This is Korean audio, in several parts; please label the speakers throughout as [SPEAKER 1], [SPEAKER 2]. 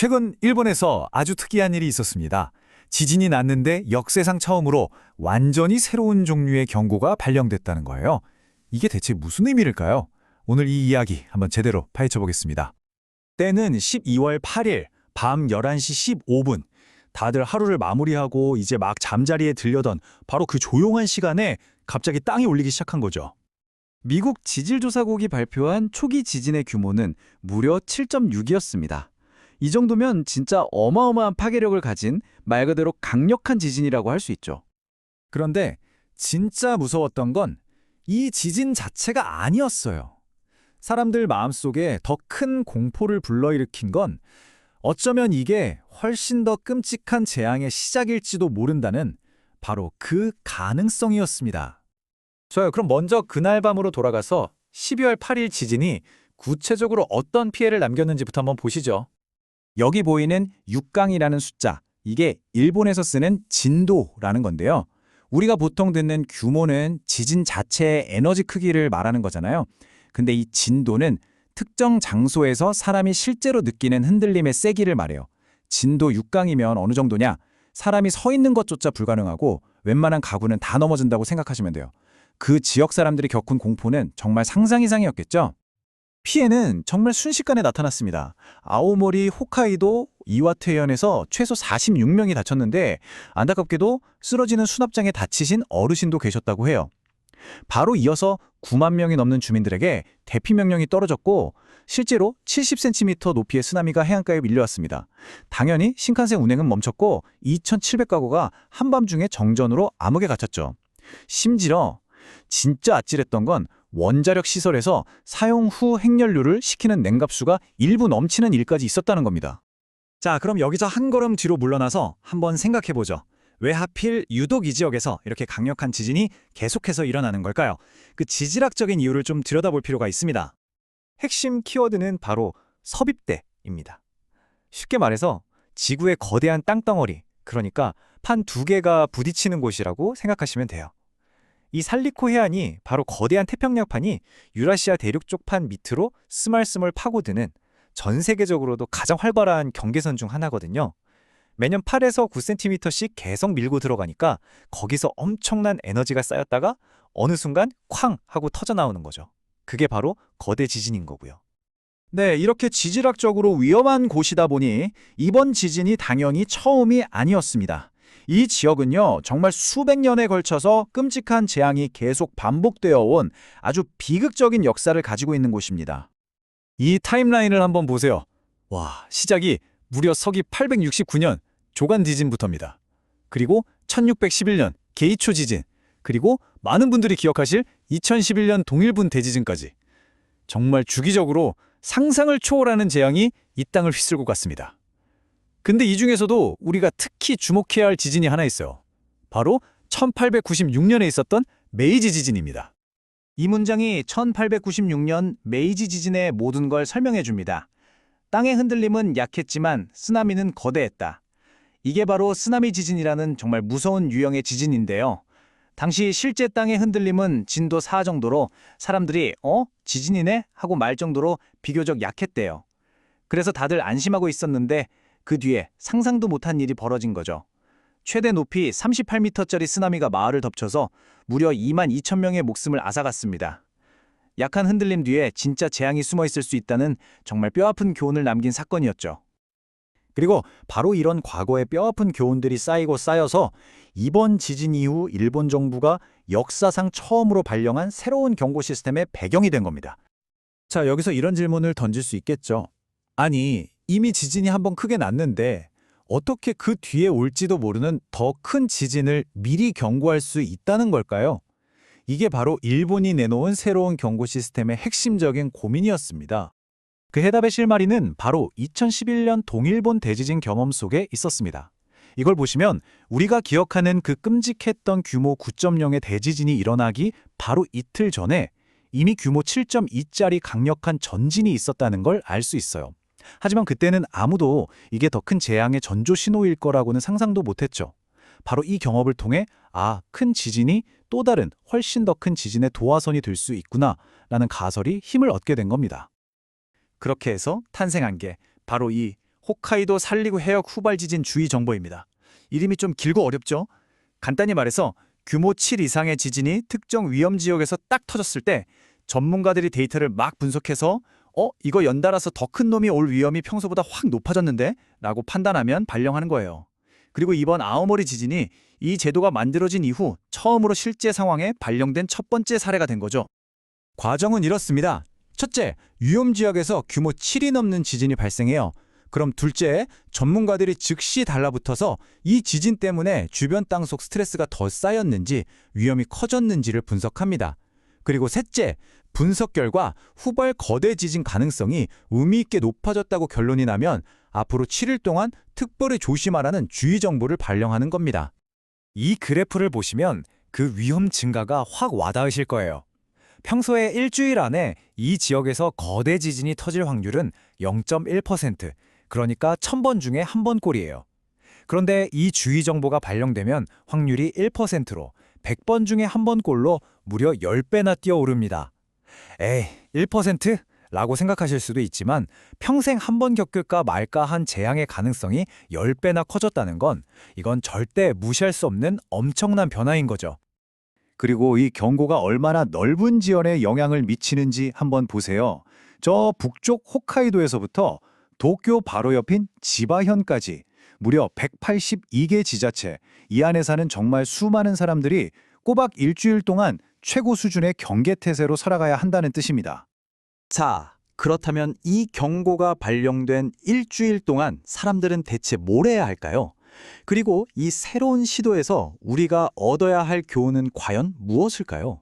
[SPEAKER 1] 최근 일본에서 아주 특이한 일이 있었습니다. 지진이 났는데 역사상 처음으로 완전히 새로운 종류의 경고가 발령됐다는 거예요. 이게 대체 무슨 의미일까요? 오늘 이 이야기 한번 제대로 파헤쳐 보겠습니다.
[SPEAKER 2] 때는 12월 8일 밤 11시 15분. 다들 하루를 마무리하고 이제 막 잠자리에 들려던 바로 그 조용한 시간에 갑자기 땅이 울리기 시작한 거죠.
[SPEAKER 3] 미국 지질조사국이 발표한 초기 지진의 규모는 무려 7.6이었습니다. 이 정도면 진짜 어마어마한 파괴력을 가진 말 그대로 강력한 지진이라고 할 수 있죠.
[SPEAKER 1] 그런데 진짜 무서웠던 건 이 지진 자체가 아니었어요. 사람들 마음속에 더 큰 공포를 불러일으킨 건 어쩌면 이게 훨씬 더 끔찍한 재앙의 시작일지도 모른다는 바로 그 가능성이었습니다. 좋아요. 그럼 먼저 그날 밤으로 돌아가서 12월 8일 지진이 구체적으로 어떤 피해를 남겼는지부터 한번 보시죠.
[SPEAKER 2] 여기 보이는 6강이라는 숫자, 이게 일본에서 쓰는 진도라는 건데요. 우리가 보통 듣는 규모는 지진 자체의 에너지 크기를 말하는 거잖아요. 근데 이 진도는 특정 장소에서 사람이 실제로 느끼는 흔들림의 세기를 말해요. 진도 6강이면 어느 정도냐? 사람이 서 있는 것조차 불가능하고 웬만한 가구는 다 넘어진다고 생각하시면 돼요. 그 지역 사람들이 겪은 공포는 정말 상상 이상이었겠죠? 피해는 정말 순식간에 나타났습니다. 아오모리, 홋카이도, 이와트 해안에서 최소 46명이 다쳤는데 안타깝게도 쓰러지는 수납장에 다치신 어르신도 계셨다고 해요. 바로 이어서 9만 명이 넘는 주민들에게 대피 명령이 떨어졌고 실제로 70cm 높이의 쓰나미가 해안가에 밀려왔습니다. 당연히 신칸센 운행은 멈췄고 2,700가구가 한밤중에 정전으로 암흑에 갇혔죠. 심지어 진짜 아찔했던 건 원자력 시설에서 사용 후 핵연료를 식히는 냉각수가 일부 넘치는 일까지 있었다는 겁니다. 자, 그럼 여기서 한 걸음 뒤로 물러나서 한번 생각해 보죠. 왜 하필 유독 이 지역에서 이렇게 강력한 지진이 계속해서 일어나는 걸까요? 그 지질학적인 이유를 좀 들여다볼 필요가 있습니다. 핵심 키워드는 바로 섭입대입니다. 쉽게 말해서 지구의 거대한 땅덩어리, 그러니까 판 두 개가 부딪히는 곳이라고 생각하시면 돼요. 이 살리코 해안이 바로 거대한 태평양판이 유라시아 대륙 쪽판 밑으로 스멀스멀 파고드는 전 세계적으로도 가장 활발한 경계선 중 하나거든요. 매년 8에서 9cm씩 계속 밀고 들어가니까 거기서 엄청난 에너지가 쌓였다가 어느 순간 쾅 하고 터져 나오는 거죠. 그게 바로 거대 지진인 거고요. 네, 이렇게 지질학적으로 위험한 곳이다 보니 이번 지진이 당연히 처음이 아니었습니다. 이 지역은요, 정말 수백 년에 걸쳐서 끔찍한 재앙이 계속 반복되어 온 아주 비극적인 역사를 가지고 있는 곳입니다. 이 타임라인을 한번 보세요. 와, 시작이 무려 서기 869년 조간 지진부터입니다. 그리고 1611년 게이초 지진, 그리고 많은 분들이 기억하실 2011년 동일본 대지진까지. 정말 주기적으로 상상을 초월하는 재앙이 이 땅을 휩쓸고 갔습니다. 근데 이 중에서도 우리가 특히 주목해야 할 지진이 하나 있어요. 바로 1896년에 있었던 메이지 지진입니다. 이 문장이 1896년 메이지 지진의 모든 걸 설명해 줍니다. 땅의 흔들림은 약했지만 쓰나미는 거대했다. 이게 바로 쓰나미 지진이라는 정말 무서운 유형의 지진인데요. 당시 실제 땅의 흔들림은 진도 4 정도로 사람들이 어? 지진이네? 하고 말 정도로 비교적 약했대요. 그래서 다들 안심하고 있었는데 그 뒤에 상상도 못한 일이 벌어진 거죠. 최대 높이 38m짜리 쓰나미가 마을을 덮쳐서 무려 2만 2천 명의 목숨을 앗아갔습니다. 약한 흔들림 뒤에 진짜 재앙이 숨어 있을 수 있다는 정말 뼈아픈 교훈을 남긴 사건이었죠. 그리고 바로 이런 과거의 뼈아픈 교훈들이 쌓이고 쌓여서 이번 지진 이후 일본 정부가 역사상 처음으로 발령한 새로운 경고 시스템의 배경이 된 겁니다. 자, 여기서 이런 질문을 던질 수 있겠죠. 아니, 이미 지진이 한 번 크게 났는데 어떻게 그 뒤에 올지도 모르는 더 큰 지진을 미리 경고할 수 있다는 걸까요? 이게 바로 일본이 내놓은 새로운 경고 시스템의 핵심적인 고민이었습니다. 그 해답의 실마리는 바로 2011년 동일본 대지진 경험 속에 있었습니다. 이걸 보시면 우리가 기억하는 그 끔찍했던 규모 9.0의 대지진이 일어나기 바로 이틀 전에 이미 규모 7.2짜리 강력한 전진이 있었다는 걸 알 수 있어요. 하지만 그때는 아무도 이게 더 큰 재앙의 전조 신호일 거라고는 상상도 못했죠. 바로 이 경험을 통해 아, 큰 지진이 또 다른 훨씬 더 큰 지진의 도화선이 될 수 있구나 라는 가설이 힘을 얻게 된 겁니다. 그렇게 해서 탄생한 게 바로 이
[SPEAKER 4] 홋카이도 살리구 해역 후발 지진 주의 정보입니다. 이름이 좀 길고 어렵죠? 간단히 말해서 규모 7 이상의 지진이 특정 위험 지역에서 딱 터졌을 때 전문가들이 데이터를 막 분석해서 어, 이거 연달아서 더 큰 놈이 올 위험이 평소보다 확 높아졌는데? 라고 판단하면 발령하는 거예요. 그리고 이번 아오모리 지진이 이 제도가 만들어진 이후 처음으로 실제 상황에 발령된 첫 번째 사례가 된 거죠.
[SPEAKER 2] 과정은 이렇습니다. 첫째, 위험 지역에서 규모 7이 넘는 지진이 발생해요. 그럼 둘째, 전문가들이 즉시 달라붙어서 이 지진 때문에 주변 땅 속 스트레스가 더 쌓였는지 위험이 커졌는지를 분석합니다. 그리고 셋째, 분석 결과 후발 거대 지진 가능성이 의미 있게 높아졌다고 결론이 나면 앞으로 7일 동안 특별히 조심하라는 주의 정보를 발령하는 겁니다.
[SPEAKER 1] 이 그래프를 보시면 그 위험 증가가 확 와닿으실 거예요. 평소에 일주일 안에 이 지역에서 거대 지진이 터질 확률은 0.1%, 그러니까 1000번 중에 한 번 꼴이에요. 그런데 이 주의 정보가 발령되면 확률이 1%로 100번 중에 한 번 꼴로 무려 10배나 뛰어오릅니다. 에이, 1%? 라고 생각하실 수도 있지만 평생 한 번 겪을까 말까 한 재앙의 가능성이 10배나 커졌다는 건 이건 절대 무시할 수 없는 엄청난 변화인 거죠.
[SPEAKER 4] 그리고 이 경고가 얼마나 넓은 지연에 영향을 미치는지 한번 보세요. 저 북쪽 홋카이도에서부터 도쿄 바로 옆인 지바현까지 무려 182개 지자체, 이 안에 사는 정말 수많은 사람들이 꼬박 일주일 동안 최고 수준의 경계태세로 살아가야 한다는 뜻입니다.
[SPEAKER 3] 자, 그렇다면 이 경고가 발령된 일주일 동안 사람들은 대체 뭘 해야 할까요? 그리고 이 새로운 시도에서 우리가 얻어야 할 교훈은 과연 무엇일까요?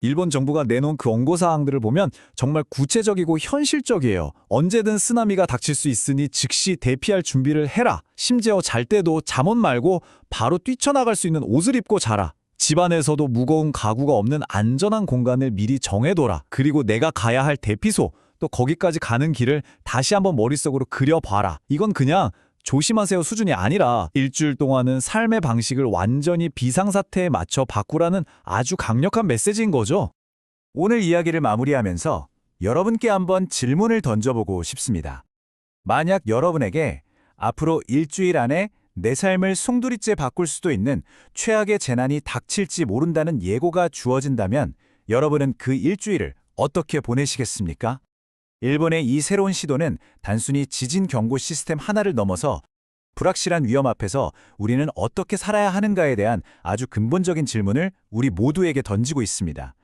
[SPEAKER 1] 일본 정부가 내놓은 그 원고 사항들을 보면 정말 구체적이고 현실적이에요. 언제든 쓰나미가 닥칠 수 있으니 즉시 대피할 준비를 해라. 심지어 잘 때도 잠옷 말고 바로 뛰쳐나갈 수 있는 옷을 입고 자라. 집안에서도 무거운 가구가 없는 안전한 공간을 미리 정해둬라. 그리고 내가 가야 할 대피소, 또 거기까지 가는 길을 다시 한번 머릿속으로 그려봐라. 이건 그냥 조심하세요 수준이 아니라 일주일 동안은 삶의 방식을 완전히 비상사태에 맞춰 바꾸라는 아주 강력한 메시지인 거죠. 오늘 이야기를 마무리하면서 여러분께 한번 질문을 던져보고 싶습니다. 만약 여러분에게 앞으로 일주일 안에 내 삶을 송두리째 바꿀 수도 있는 최악의 재난이 닥칠지 모른다는 예고가 주어진다면 여러분은 그 일주일을 어떻게 보내시겠습니까? 일본의 이 새로운 시도는 단순히 지진 경고 시스템 하나를 넘어서 불확실한 위험 앞에서 우리는 어떻게 살아야 하는가에 대한 아주 근본적인 질문을 우리 모두에게 던지고 있습니다.